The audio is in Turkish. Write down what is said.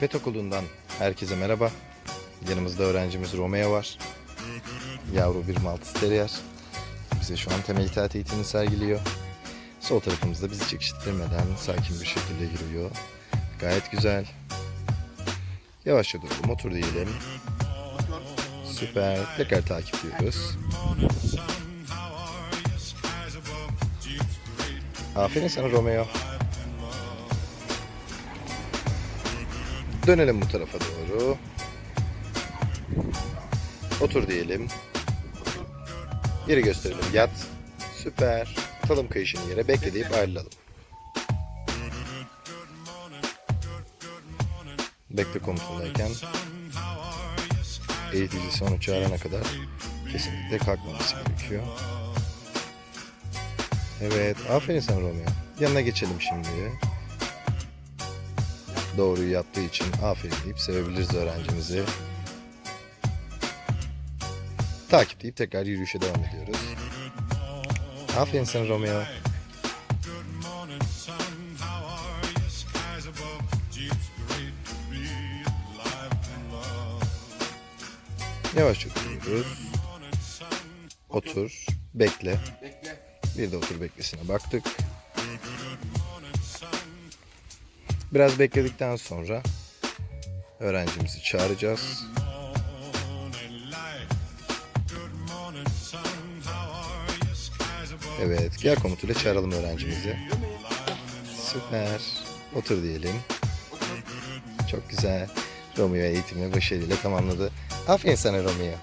Pet Okulu'ndan herkese merhaba. Yanımızda öğrencimiz Romeo var. Yavru bir Maltese Terrier. Bize şu an temel itaat eğitimini sergiliyor. Sol tarafımızda bizi çekiştirmeden sakin bir şekilde yürüyor. Gayet güzel. Yavaşça duralım, otur diyelim. Süper. Tekrar takipliyoruz. Aferin sana Romeo. Dönelim bu tarafa doğru. Otur diyelim. Yeri gösterelim. Yat. Süper. Atalım kayışını yere. Bekle deyip ayrılalım. Bekle komutundayken eğiticisi onu çağırana kadar kesinlikle kalkmaması gerekiyor. Evet. Aferin sana Romeo. Yanına geçelim şimdi. Doğruyu yaptığı için aferin deyip sevebiliriz öğrencimizi. Takip deyip tekrar yürüyüşe devam ediyoruz. Aferin sana Romeo. Yavaşça duruyoruz. Otur, bekle. Bir de otur beklesine baktık. Biraz bekledikten sonra öğrencimizi çağıracağız. Evet, gel komutuyla çağıralım öğrencimizi. Süper. Otur diyelim. Çok güzel. Romeo eğitimini başarıyla tamamladı. Aferin sana Romeo.